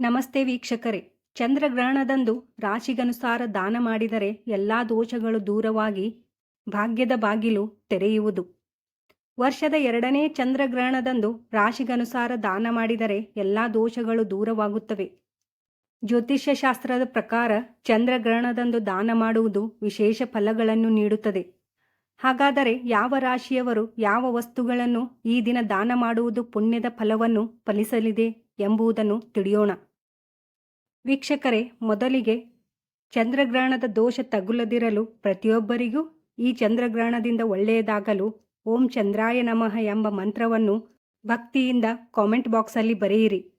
ನಮಸ್ತೆ ವೀಕ್ಷಕರೇ. ಚಂದ್ರಗ್ರಹಣದಂದು ರಾಶಿಗನುಸಾರ ದಾನ ಮಾಡಿದರೆ ಎಲ್ಲ ದೋಷಗಳು ದೂರವಾಗಿ ಭಾಗ್ಯದ ಬಾಗಿಲು ತೆರೆಯುವುದು. ವರ್ಷದ ಎರಡನೇ ಚಂದ್ರಗ್ರಹಣದಂದು ರಾಶಿಗನುಸಾರ ದಾನ ಮಾಡಿದರೆ ಎಲ್ಲ ದೋಷಗಳು ದೂರವಾಗುತ್ತವೆ. ಜ್ಯೋತಿಷ್ಯ ಶಾಸ್ತ್ರದ ಪ್ರಕಾರ ಚಂದ್ರಗ್ರಹಣದಂದು ದಾನ ಮಾಡುವುದು ವಿಶೇಷ ಫಲಗಳನ್ನು ನೀಡುತ್ತದೆ. ಹಾಗಾದರೆ ಯಾವ ರಾಶಿಯವರು ಯಾವ ವಸ್ತುಗಳನ್ನು ಈ ದಿನ ದಾನ ಮಾಡುವುದು ಪುಣ್ಯದ ಫಲವನ್ನು ಫಲಿಸಲಿದೆ ಎಂಬುದನ್ನು ತಿಳಿಯೋಣ. ವೀಕ್ಷಕರೇ, ಮೊದಲಿಗೆ ಚಂದ್ರಗ್ರಹಣದ ದೋಷ ತಗುಲದಿರಲು ಪ್ರತಿಯೊಬ್ಬರಿಗೂ ಈ ಚಂದ್ರಗ್ರಹಣದಿಂದ ಒಳ್ಳೆಯದಾಗಲು ಓಂ ಚಂದ್ರಾಯ ನಮಃ ಎಂಬ ಮಂತ್ರವನ್ನು ಭಕ್ತಿಯಿಂದ ಕಾಮೆಂಟ್ ಬಾಕ್ಸಲ್ಲಿ ಬರೆಯಿರಿ.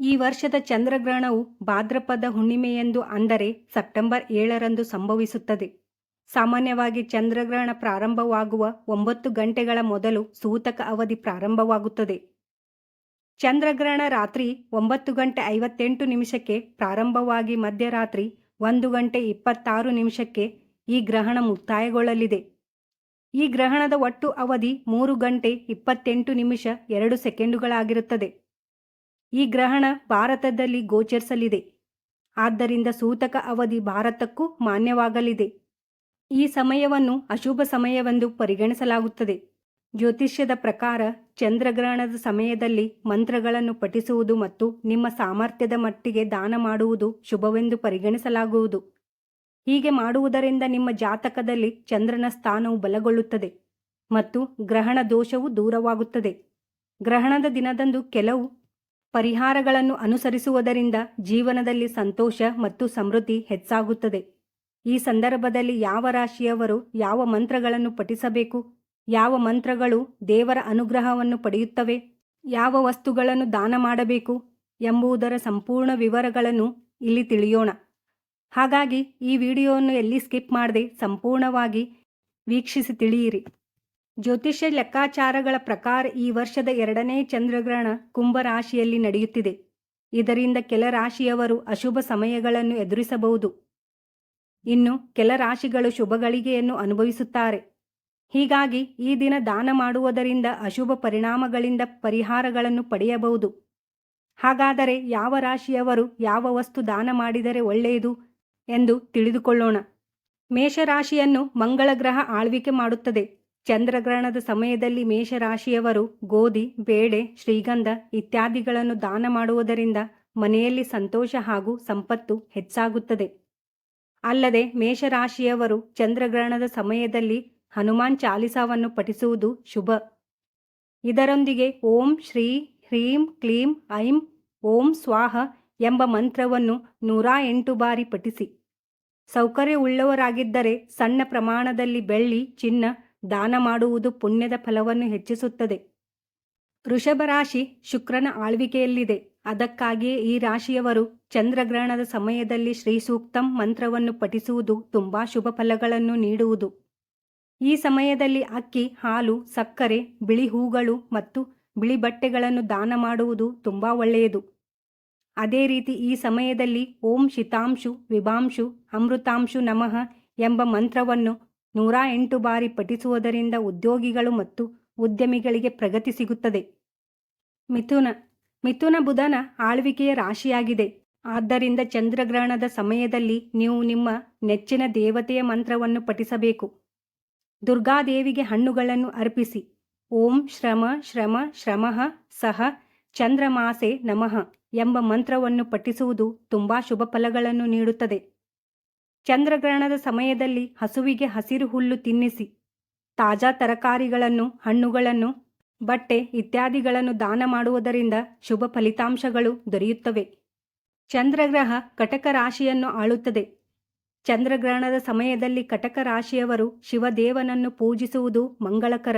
ಈ ವರ್ಷದ ಚಂದ್ರಗ್ರಹಣವು ಭಾದ್ರಪದ ಹುಣ್ಣಿಮೆಯೆಂದು ಅಂದರೆ ಸೆಪ್ಟೆಂಬರ್ ಏಳರಂದು ಸಂಭವಿಸುತ್ತದೆ. ಸಾಮಾನ್ಯವಾಗಿ ಚಂದ್ರಗ್ರಹಣ ಪ್ರಾರಂಭವಾಗುವ ಒಂಬತ್ತು ಗಂಟೆಗಳ ಮೊದಲು ಸೂತಕ ಅವಧಿ ಪ್ರಾರಂಭವಾಗುತ್ತದೆ. ಚಂದ್ರಗ್ರಹಣ ರಾತ್ರಿ ಒಂಬತ್ತು ಗಂಟೆ ಐವತ್ತೆಂಟು ನಿಮಿಷಕ್ಕೆ ಪ್ರಾರಂಭವಾಗಿ ಮಧ್ಯರಾತ್ರಿ ಒಂದು ಗಂಟೆ ಇಪ್ಪತ್ತಾರು ನಿಮಿಷಕ್ಕೆ ಈ ಗ್ರಹಣ ಮುಕ್ತಾಯಗೊಳ್ಳಲಿದೆ. ಈ ಗ್ರಹಣದ ಒಟ್ಟು ಅವಧಿ ಮೂರು ಗಂಟೆ ಇಪ್ಪತ್ತೆಂಟು ನಿಮಿಷ ಎರಡು ಸೆಕೆಂಡುಗಳಾಗಿರುತ್ತದೆ. ಈ ಗ್ರಹಣ ಭಾರತದಲ್ಲಿ ಗೋಚರಿಸಲಿದೆ. ಆದ್ದರಿಂದ ಸೂತಕ ಅವಧಿ ಭಾರತಕ್ಕೂ ಮಾನ್ಯವಾಗಲಿದೆ. ಈ ಸಮಯವನ್ನು ಅಶುಭ ಸಮಯವೆಂದು ಪರಿಗಣಿಸಲಾಗುತ್ತದೆ. ಜ್ಯೋತಿಷ್ಯದ ಪ್ರಕಾರ ಚಂದ್ರಗ್ರಹಣದ ಸಮಯದಲ್ಲಿ ಮಂತ್ರಗಳನ್ನು ಪಠಿಸುವುದು ಮತ್ತು ನಿಮ್ಮ ಸಾಮರ್ಥ್ಯದ ಮಟ್ಟಿಗೆ ದಾನ ಮಾಡುವುದು ಶುಭವೆಂದು ಪರಿಗಣಿಸಲಾಗುವುದು. ಹೀಗೆ ಮಾಡುವುದರಿಂದ ನಿಮ್ಮ ಜಾತಕದಲ್ಲಿ ಚಂದ್ರನ ಸ್ಥಾನವು ಬಲಗೊಳ್ಳುತ್ತದೆ ಮತ್ತು ಗ್ರಹಣ ದೋಷವು ದೂರವಾಗುತ್ತದೆ. ಗ್ರಹಣದ ದಿನದಂದು ಕೆಲವು ಪರಿಹಾರಗಳನ್ನು ಅನುಸರಿಸುವುದರಿಂದ ಜೀವನದಲ್ಲಿ ಸಂತೋಷ ಮತ್ತು ಸಮೃದ್ಧಿ ಹೆಚ್ಚಾಗುತ್ತದೆ. ಈ ಸಂದರ್ಭದಲ್ಲಿ ಯಾವ ರಾಶಿಯವರು ಯಾವ ಮಂತ್ರಗಳನ್ನು ಪಠಿಸಬೇಕು? ಯಾವ ಮಂತ್ರಗಳು ದೇವರ ಅನುಗ್ರಹವನ್ನು ಪಡೆಯುತ್ತವೆ? ಯಾವ ವಸ್ತುಗಳನ್ನು ದಾನ ಮಾಡಬೇಕು? ಎಂಬುದರ ಸಂಪೂರ್ಣ ವಿವರಗಳನ್ನು ಇಲ್ಲಿ ತಿಳಿಯೋಣ. ಹಾಗಾಗಿ ಈ ವಿಡಿಯೋವನ್ನು ಎಲ್ಲಿ ಸ್ಕಿಪ್ ಮಾಡದೆ ಸಂಪೂರ್ಣವಾಗಿ ವೀಕ್ಷಿಸಿ ತಿಳಿಯಿರಿ. ಜ್ಯೋತಿಷ್ಯ ಲೆಕ್ಕಾಚಾರಗಳ ಪ್ರಕಾರ ಈ ವರ್ಷದ ಎರಡನೇ ಚಂದ್ರಗ್ರಹಣ ಕುಂಭರಾಶಿಯಲ್ಲಿ ನಡೆಯುತ್ತಿದೆ. ಇದರಿಂದ ಕೆಲ ರಾಶಿಯವರು ಅಶುಭ ಸಮಯಗಳನ್ನು ಎದುರಿಸಬಹುದು. ಇನ್ನು ಕೆಲ ರಾಶಿಗಳು ಶುಭಗಳಿಗೆಯನ್ನು ಅನುಭವಿಸುತ್ತಾರೆ. ಹೀಗಾಗಿ ಈ ದಿನ ದಾನ ಮಾಡುವುದರಿಂದ ಅಶುಭ ಪರಿಣಾಮಗಳಿಂದ ಪರಿಹಾರಗಳನ್ನು ಪಡೆಯಬಹುದು. ಹಾಗಾದರೆ ಯಾವ ರಾಶಿಯವರು ಯಾವ ವಸ್ತು ದಾನ ಮಾಡಿದರೆ ಒಳ್ಳೆಯದು ಎಂದು ತಿಳಿದುಕೊಳ್ಳೋಣ. ಮೇಷರಾಶಿಯನ್ನು ಮಂಗಳ ಗ್ರಹ ಆಳ್ವಿಕೆ ಮಾಡುತ್ತದೆ. ಚಂದ್ರಗ್ರಹಣದ ಸಮಯದಲ್ಲಿ ಮೇಷರಾಶಿಯವರು ಗೋಧಿ ಬೇಳೆ ಶ್ರೀಗಂಧ ಇತ್ಯಾದಿಗಳನ್ನು ದಾನ ಮಾಡುವುದರಿಂದ ಮನೆಯಲ್ಲಿ ಸಂತೋಷ ಹಾಗೂ ಸಂಪತ್ತು ಹೆಚ್ಚಾಗುತ್ತದೆ. ಅಲ್ಲದೆ ಮೇಷರಾಶಿಯವರು ಚಂದ್ರಗ್ರಹಣದ ಸಮಯದಲ್ಲಿ ಹನುಮಾನ್ ಚಾಲಿಸಾವನ್ನು ಪಠಿಸುವುದು ಶುಭ. ಇದರೊಂದಿಗೆ ಓಂ ಶ್ರೀ ಹ್ರೀಂ ಕ್ಲೀಂ ಐಂ ಓಂ ಸ್ವಾಹ ಎಂಬ ಮಂತ್ರವನ್ನು ನೂರ ಎಂಟು ಬಾರಿ ಪಠಿಸಿ. ಸೌಕರ್ಯವುಳ್ಳವರಾಗಿದ್ದರೆ ಸಣ್ಣ ಪ್ರಮಾಣದಲ್ಲಿ ಬೆಳ್ಳಿ, ಚಿನ್ನ, ದಾನ ಮಾಡುವುದು ಪುಣ್ಯದ ಫಲವನ್ನು ಹೆಚ್ಚಿಸುತ್ತದೆ. ಋಷಭ ರಾಶಿ ಶುಕ್ರನ ಆಳ್ವಿಕೆಯಲ್ಲಿದೆ. ಅದಕ್ಕಾಗಿಯೇ ಈ ರಾಶಿಯವರು ಚಂದ್ರಗ್ರಹಣದ ಸಮಯದಲ್ಲಿ ಶ್ರೀ ಸೂಕ್ತಂ ಮಂತ್ರವನ್ನು ಪಠಿಸುವುದು ತುಂಬಾ ಶುಭ ಫಲಗಳನ್ನು ನೀಡುವುದು. ಈ ಸಮಯದಲ್ಲಿ ಅಕ್ಕಿ, ಹಾಲು, ಸಕ್ಕರೆ, ಬಿಳಿ ಹೂಗಳು ಮತ್ತು ಬಿಳಿ ಬಟ್ಟೆಗಳನ್ನು ದಾನ ಮಾಡುವುದು ತುಂಬಾ ಒಳ್ಳೆಯದು. ಅದೇ ರೀತಿ ಈ ಸಮಯದಲ್ಲಿ ಓಂ ಶಿತಾಂಶು, ವಿಭಾಂಶು, ಅಮೃತಾಂಶು ನಮಃ ಎಂಬ ಮಂತ್ರವನ್ನು ನೂರ ಎಂಟು ಬಾರಿ ಪಠಿಸುವುದರಿಂದ ಉದ್ಯೋಗಿಗಳು ಮತ್ತು ಉದ್ಯಮಿಗಳಿಗೆ ಪ್ರಗತಿ ಸಿಗುತ್ತದೆ. ಮಿಥುನ ಮಿಥುನ ಬುಧನ ಆಳ್ವಿಕೆಯ ರಾಶಿಯಾಗಿದೆ. ಆದ್ದರಿಂದ ಚಂದ್ರಗ್ರಹಣದ ಸಮಯದಲ್ಲಿ ನೀವು ನಿಮ್ಮ ನೆಚ್ಚಿನ ದೇವತೆಯ ಮಂತ್ರವನ್ನು ಪಠಿಸಬೇಕು. ದುರ್ಗಾದೇವಿಗೆ ಹಣ್ಣುಗಳನ್ನು ಅರ್ಪಿಸಿ. ಓಂ ಶ್ರಮ ಶ್ರಮ ಶ್ರಮಃ ಸಹ ಚಂದ್ರಮಾಸೆ ನಮಃ ಎಂಬ ಮಂತ್ರವನ್ನು ಪಠಿಸುವುದು ತುಂಬಾ ಶುಭ ಫಲಗಳನ್ನು ನೀಡುತ್ತದೆ. ಚಂದ್ರಗ್ರಹಣದ ಸಮಯದಲ್ಲಿ ಹಸುವಿಗೆ ಹಸಿರು ಹುಲ್ಲು ತಿನ್ನಿಸಿ. ತಾಜಾ ತರಕಾರಿಗಳನ್ನು, ಹಣ್ಣುಗಳನ್ನು, ಬಟ್ಟೆ ಇತ್ಯಾದಿಗಳನ್ನು ದಾನ ಮಾಡುವುದರಿಂದ ಶುಭ ಫಲಿತಾಂಶಗಳು ದೊರೆಯುತ್ತವೆ. ಚಂದ್ರಗ್ರಹ ಕಟಕ ರಾಶಿಯನ್ನು ಆಳುತ್ತದೆ. ಚಂದ್ರಗ್ರಹಣದ ಸಮಯದಲ್ಲಿ ಕಟಕ ರಾಶಿಯವರು ಶಿವದೇವನನ್ನು ಪೂಜಿಸುವುದು ಮಂಗಳಕರ.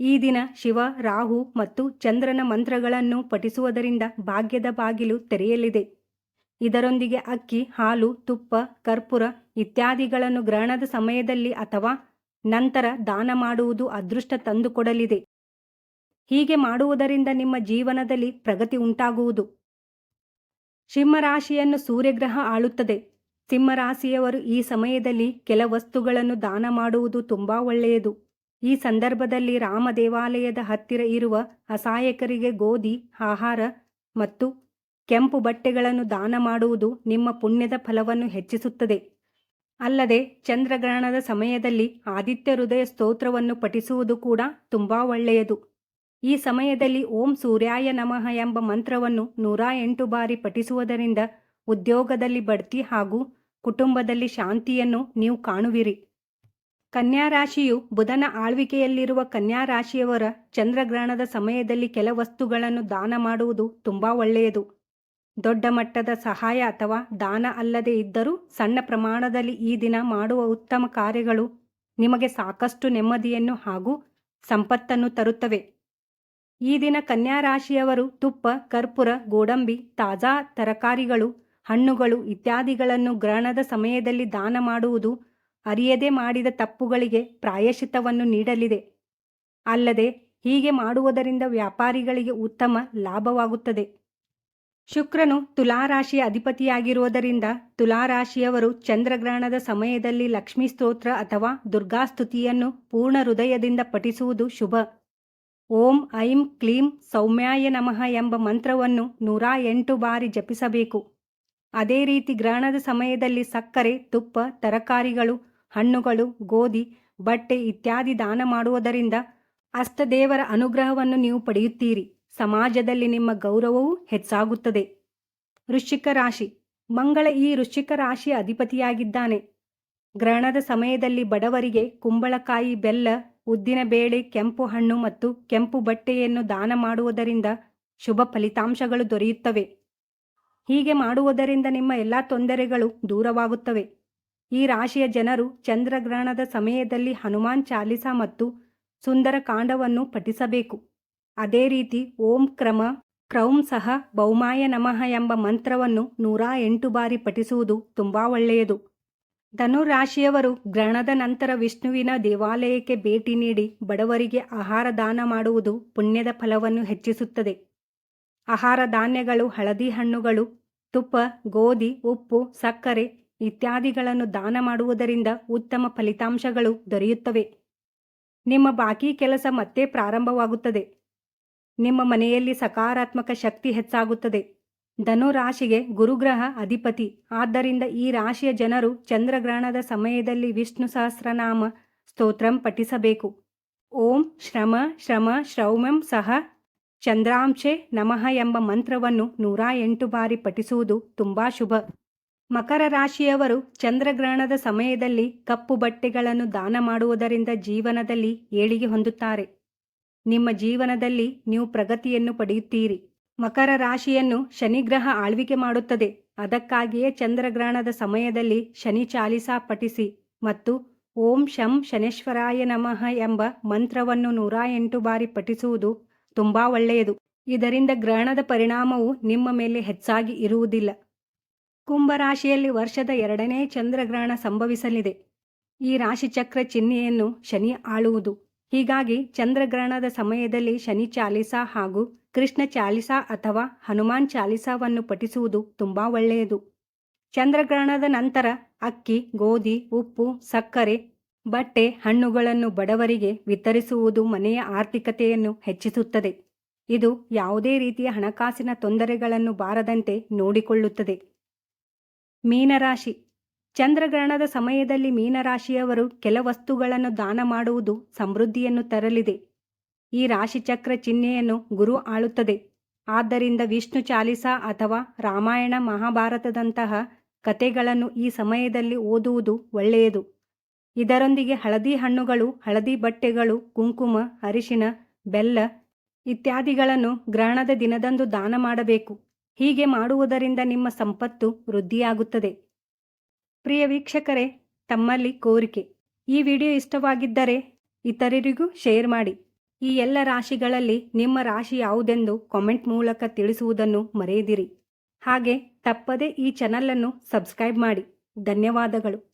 ಈ ದಿನ ಶಿವ, ರಾಹು ಮತ್ತು ಚಂದ್ರನ ಮಂತ್ರಗಳನ್ನು ಪಠಿಸುವುದರಿಂದ ಭಾಗ್ಯದ ಬಾಗಿಲು ತೆರೆಯಲಿದೆ. ಇದರೊಂದಿಗೆ ಅಕ್ಕಿ, ಹಾಲು, ತುಪ್ಪ, ಕರ್ಪೂರ ಇತ್ಯಾದಿಗಳನ್ನು ಗ್ರಹಣದ ಸಮಯದಲ್ಲಿ ಅಥವಾ ನಂತರ ದಾನ ಮಾಡುವುದು ಅದೃಷ್ಟ ತಂದುಕೊಡಲಿದೆ. ಹೀಗೆ ಮಾಡುವುದರಿಂದ ನಿಮ್ಮ ಜೀವನದಲ್ಲಿ ಪ್ರಗತಿ ಉಂಟಾಗುವುದು. ಸಿಂಹರಾಶಿಯನ್ನು ಸೂರ್ಯಗ್ರಹ ಆಳುತ್ತದೆ. ಸಿಂಹರಾಶಿಯವರು ಈ ಸಮಯದಲ್ಲಿ ಕೆಲ ವಸ್ತುಗಳನ್ನು ದಾನ ಮಾಡುವುದು ತುಂಬಾ ಒಳ್ಳೆಯದು. ಈ ಸಂದರ್ಭದಲ್ಲಿ ರಾಮ ದೇವಾಲಯದ ಹತ್ತಿರ ಇರುವ ಅಸಹಾಯಕರಿಗೆ ಗೋಧಿ, ಆಹಾರ ಮತ್ತು ಕೆಂಪು ಬಟ್ಟೆಗಳನ್ನು ದಾನ ಮಾಡುವುದು ನಿಮ್ಮ ಪುಣ್ಯದ ಫಲವನ್ನು ಹೆಚ್ಚಿಸುತ್ತದೆ. ಅಲ್ಲದೆ ಚಂದ್ರಗ್ರಹಣದ ಸಮಯದಲ್ಲಿ ಆದಿತ್ಯ ಹೃದಯ ಸ್ತೋತ್ರವನ್ನು ಪಠಿಸುವುದು ಕೂಡ ತುಂಬಾ ಒಳ್ಳೆಯದು. ಈ ಸಮಯದಲ್ಲಿ ಓಂ ಸೂರ್ಯಾಯ ನಮಃ ಎಂಬ ಮಂತ್ರವನ್ನು ನೂರ ಎಂಟು ಬಾರಿ ಪಠಿಸುವುದರಿಂದ ಉದ್ಯೋಗದಲ್ಲಿ ಬಡ್ತಿ ಹಾಗೂ ಕುಟುಂಬದಲ್ಲಿ ಶಾಂತಿಯನ್ನು ನೀವು ಕಾಣುವಿರಿ. ಕನ್ಯಾ ರಾಶಿಯು ಬುಧನ ಆಳ್ವಿಕೆಯಲ್ಲಿರುವ ಕನ್ಯಾ ರಾಶಿಯವರ ಚಂದ್ರಗ್ರಹಣದ ಸಮಯದಲ್ಲಿ ಕೆಲ ವಸ್ತುಗಳನ್ನು ದಾನ ಮಾಡುವುದು ತುಂಬಾ ಒಳ್ಳೆಯದು. ದೊಡ್ಡ ಮಟ್ಟದ ಸಹಾಯ ಅಥವಾ ದಾನ ಅಲ್ಲದೆ ಇದ್ದರೂ ಸಣ್ಣ ಪ್ರಮಾಣದಲ್ಲಿ ಈ ದಿನ ಮಾಡುವ ಉತ್ತಮ ಕಾರ್ಯಗಳು ನಿಮಗೆ ಸಾಕಷ್ಟು ನೆಮ್ಮದಿಯನ್ನು ಹಾಗೂ ಸಂಪತ್ತನ್ನು ತರುತ್ತವೆ. ಈ ದಿನ ಕನ್ಯಾ ರಾಶಿಯವರು ತುಪ್ಪ, ಕರ್ಪೂರ, ಗೋಡಂಬಿ, ತಾಜಾ ತರಕಾರಿಗಳು ಹಣ್ಣುಗಳು ಇತ್ಯಾದಿಗಳನ್ನು ಗ್ರಹಣದ ಸಮಯದಲ್ಲಿ ದಾನ ಮಾಡುವುದು ಅರಿಯದೆ ಮಾಡಿದ ತಪ್ಪುಗಳಿಗೆ ಪ್ರಾಯಶಿತವನ್ನು ನೀಡಲಿದೆ. ಅಲ್ಲದೆ ಹೀಗೆ ಮಾಡುವುದರಿಂದ ವ್ಯಾಪಾರಿಗಳಿಗೆ ಉತ್ತಮ ಲಾಭವಾಗುತ್ತದೆ. ಶುಕ್ರನು ತುಲಾರಾಶಿಯ ಅಧಿಪತಿಯಾಗಿರುವುದರಿಂದ ತುಲಾರಾಶಿಯವರು ಚಂದ್ರಗ್ರಹಣದ ಸಮಯದಲ್ಲಿ ಲಕ್ಷ್ಮೀ ಸ್ತೋತ್ರ ಅಥವಾ ದುರ್ಗಾಸ್ತುತಿಯನ್ನು ಪೂರ್ಣ ಹೃದಯದಿಂದ ಪಠಿಸುವುದು ಶುಭ. ಓಂ ಐಂ ಕ್ಲೀಂ ಸೌಮ್ಯಾಯ ನಮಃ ಎಂಬ ಮಂತ್ರವನ್ನು ನೂರ ಎಂಟು ಬಾರಿ ಜಪಿಸಬೇಕು. ಅದೇ ರೀತಿ ಗ್ರಹಣದ ಸಮಯದಲ್ಲಿ ಸಕ್ಕರೆ, ತುಪ್ಪ, ತರಕಾರಿಗಳು, ಹಣ್ಣುಗಳು, ಗೋಧಿ, ಬಟ್ಟೆ ಇತ್ಯಾದಿ ದಾನ ಮಾಡುವುದರಿಂದ ಅಷ್ಟದೇವರ ಅನುಗ್ರಹವನ್ನು ನೀವು ಪಡೆಯುತ್ತೀರಿ. ಸಮಾಜದಲ್ಲಿ ನಿಮ್ಮ ಗೌರವವೂ ಹೆಚ್ಚಾಗುತ್ತದೆ. ವೃಶ್ಚಿಕ ರಾಶಿ. ಮಂಗಳ ಈ ವೃಶ್ಚಿಕ ರಾಶಿಯ ಅಧಿಪತಿಯಾಗಿದ್ದಾನೆ. ಗ್ರಹಣದ ಸಮಯದಲ್ಲಿ ಬಡವರಿಗೆ ಕುಂಬಳಕಾಯಿ, ಬೆಲ್ಲ, ಉದ್ದಿನ ಬೇಳೆ, ಕೆಂಪು ಹಣ್ಣು ಮತ್ತು ಕೆಂಪು ಬಟ್ಟೆಯನ್ನು ದಾನ ಮಾಡುವುದರಿಂದ ಶುಭ ಫಲಿತಾಂಶಗಳು ದೊರೆಯುತ್ತವೆ. ಹೀಗೆ ಮಾಡುವುದರಿಂದ ನಿಮ್ಮ ಎಲ್ಲ ತೊಂದರೆಗಳು ದೂರವಾಗುತ್ತವೆ. ಈ ರಾಶಿಯ ಜನರು ಚಂದ್ರಗ್ರಹಣದ ಸಮಯದಲ್ಲಿ ಹನುಮಾನ್ ಚಾಲಿಸ ಮತ್ತು ಸುಂದರ ಕಾಂಡವನ್ನು ಪಠಿಸಬೇಕು. ಅದೇ ರೀತಿ ಓಂ ಕ್ರಮ, ಕ್ರೌಂ ಸಹ ಬೌಮಾಯ ನಮಃ ಎಂಬ ಮಂತ್ರವನ್ನು ನೂರ ಎಂಟು ಬಾರಿ ಪಠಿಸುವುದು ತುಂಬಾ ಒಳ್ಳೆಯದು. ಧನುರಾಶಿಯವರು ಗ್ರಹಣದ ನಂತರ ವಿಷ್ಣುವಿನ ದೇವಾಲಯಕ್ಕೆ ಭೇಟಿ ನೀಡಿ ಬಡವರಿಗೆ ಆಹಾರ ದಾನ ಮಾಡುವುದು ಪುಣ್ಯದ ಫಲವನ್ನು ಹೆಚ್ಚಿಸುತ್ತದೆ. ಆಹಾರ ಧಾನ್ಯಗಳು, ಹಳದಿ ಹಣ್ಣುಗಳು, ತುಪ್ಪ, ಗೋಧಿ, ಉಪ್ಪು, ಸಕ್ಕರೆ ಇತ್ಯಾದಿಗಳನ್ನು ದಾನ ಮಾಡುವುದರಿಂದ ಉತ್ತಮ ಫಲಿತಾಂಶಗಳು ದೊರೆಯುತ್ತವೆ. ನಿಮ್ಮ ಬಾಕಿ ಕೆಲಸ ಮತ್ತೆ ಪ್ರಾರಂಭವಾಗುತ್ತದೆ. ನಿಮ್ಮ ಮನೆಯಲ್ಲಿ ಸಕಾರಾತ್ಮಕ ಶಕ್ತಿ ಹೆಚ್ಚಾಗುತ್ತದೆ. ಧನು ರಾಶಿಗೆ ಗುರುಗ್ರಹ ಅಧಿಪತಿ. ಆದ್ದರಿಂದ ಈ ರಾಶಿಯ ಜನರು ಚಂದ್ರಗ್ರಹಣದ ಸಮಯದಲ್ಲಿ ವಿಷ್ಣು ಸಹಸ್ರನಾಮ ಸ್ತೋತ್ರಂ ಪಠಿಸಬೇಕು. ಓಂ ಶ್ರಮ ಶ್ರಮ, ಶ್ರೌಮಂ ಸಹ ಚಂದ್ರಾಂಶೆ ನಮಃ ಎಂಬ ಮಂತ್ರವನ್ನು ನೂರ ಎಂಟು ಬಾರಿ ಪಠಿಸುವುದು ತುಂಬಾ ಶುಭ. ಮಕರ ರಾಶಿಯವರು ಚಂದ್ರಗ್ರಹಣದ ಸಮಯದಲ್ಲಿ ಕಪ್ಪು ಬಟ್ಟೆಗಳನ್ನು ದಾನ ಮಾಡುವುದರಿಂದ ಜೀವನದಲ್ಲಿ ಏಳಿಗೆ ಹೊಂದುತ್ತಾರೆ. ನಿಮ್ಮ ಜೀವನದಲ್ಲಿ ನೀವು ಪ್ರಗತಿಯನ್ನು ಪಡೆಯುತ್ತೀರಿ. ಮಕರ ರಾಶಿಯನ್ನು ಶನಿಗ್ರಹ ಆಳ್ವಿಕೆ ಮಾಡುತ್ತದೆ. ಅದಕ್ಕಾಗಿಯೇ ಚಂದ್ರಗ್ರಹಣದ ಸಮಯದಲ್ಲಿ ಶನಿ ಚಾಲಿಸಾ ಪಠಿಸಿ ಮತ್ತು ಓಂ ಶಂ ಶನೇಶ್ವರಾಯ ನಮಃ ಎಂಬ ಮಂತ್ರವನ್ನು ನೂರ ಎಂಟು ಬಾರಿ ಪಠಿಸುವುದು ತುಂಬಾ ಒಳ್ಳೆಯದು. ಇದರಿಂದ ಗ್ರಹಣದ ಪರಿಣಾಮವು ನಿಮ್ಮ ಮೇಲೆ ಹೆಚ್ಚಾಗಿ ಇರುವುದಿಲ್ಲ. ಕುಂಭರಾಶಿಯಲ್ಲಿ ವರ್ಷದ ಎರಡನೇ ಚಂದ್ರಗ್ರಹಣ ಸಂಭವಿಸಲಿದೆ. ಈ ರಾಶಿಚಕ್ರ ಚಿಹ್ನೆಯನ್ನು ಶನಿ ಆಳುವುದು. ಹೀಗಾಗಿ ಚಂದ್ರಗ್ರಹಣದ ಸಮಯದಲ್ಲಿ ಶನಿ ಚಾಲಿಸಾ ಹಾಗೂ ಕೃಷ್ಣ ಚಾಲಿಸಾ ಅಥವಾ ಹನುಮಾನ್ ಚಾಲಿಸಾವನ್ನು ಪಠಿಸುವುದು ತುಂಬಾ ಒಳ್ಳೆಯದು. ಚಂದ್ರಗ್ರಹಣದ ನಂತರ ಅಕ್ಕಿ, ಗೋಧಿ, ಉಪ್ಪು, ಸಕ್ಕರೆ ಬಟ್ಟೆ ಹಣ್ಣುಗಳನ್ನು ಬಡವರಿಗೆ ವಿತರಿಸುವುದು ಮನೆಯ ಆರ್ಥಿಕತೆಯನ್ನು ಹೆಚ್ಚಿಸುತ್ತದೆ. ಇದು ಯಾವುದೇ ರೀತಿಯ ಹಣಕಾಸಿನ ತೊಂದರೆಗಳನ್ನು ಬಾರದಂತೆ ನೋಡಿಕೊಳ್ಳುತ್ತದೆ. ಮೀನರಾಶಿ. ಚಂದ್ರಗ್ರಹಣದ ಸಮಯದಲ್ಲಿ ಮೀನರಾಶಿಯವರು ಕೆಲ ವಸ್ತುಗಳನ್ನು ದಾನ ಮಾಡುವುದು ಸಮೃದ್ಧಿಯನ್ನು ತರಲಿದೆ. ಈ ರಾಶಿಚಕ್ರ ಚಿಹ್ನೆಯನ್ನು ಗುರು ಆಳುತ್ತದೆ. ಆದ್ದರಿಂದ ವಿಷ್ಣು ಚಾಲಿಸಾ ಅಥವಾ ರಾಮಾಯಣ ಮಹಾಭಾರತದಂತಹ ಕತೆಗಳನ್ನು ಈ ಸಮಯದಲ್ಲಿ ಓದುವುದು ಒಳ್ಳೆಯದು. ಇದರೊಂದಿಗೆ ಹಳದಿ ಹಣ್ಣುಗಳು, ಹಳದಿ ಬಟ್ಟೆಗಳು, ಕುಂಕುಮ, ಅರಿಶಿನ, ಬೆಲ್ಲ ಇತ್ಯಾದಿಗಳನ್ನು ಗ್ರಹಣದ ದಿನದಂದು ದಾನ ಮಾಡಬೇಕು. ಹೀಗೆ ಮಾಡುವುದರಿಂದ ನಿಮ್ಮ ಸಂಪತ್ತು ವೃದ್ಧಿಯಾಗುತ್ತದೆ. ಪ್ರಿಯ ವೀಕ್ಷಕರೇ, ತಮ್ಮಲ್ಲಿ ಕೋರಿಕೆ. ಈ ವಿಡಿಯೋ ಇಷ್ಟವಾಗಿದ್ದರೆ ಇತರರಿಗೂ ಶೇರ್ ಮಾಡಿ. ಈ ಎಲ್ಲ ರಾಶಿಗಳಲ್ಲಿ ನಿಮ್ಮ ರಾಶಿ ಯಾವುದೆಂದು ಕಾಮೆಂಟ್ ಮೂಲಕ ತಿಳಿಸುವುದನ್ನು ಮರೆಯದಿರಿ. ಹಾಗೆ ತಪ್ಪದೇ ಈ ಚಾನಲನ್ನು ಸಬ್ಸ್ಕ್ರೈಬ್ ಮಾಡಿ. ಧನ್ಯವಾದಗಳು.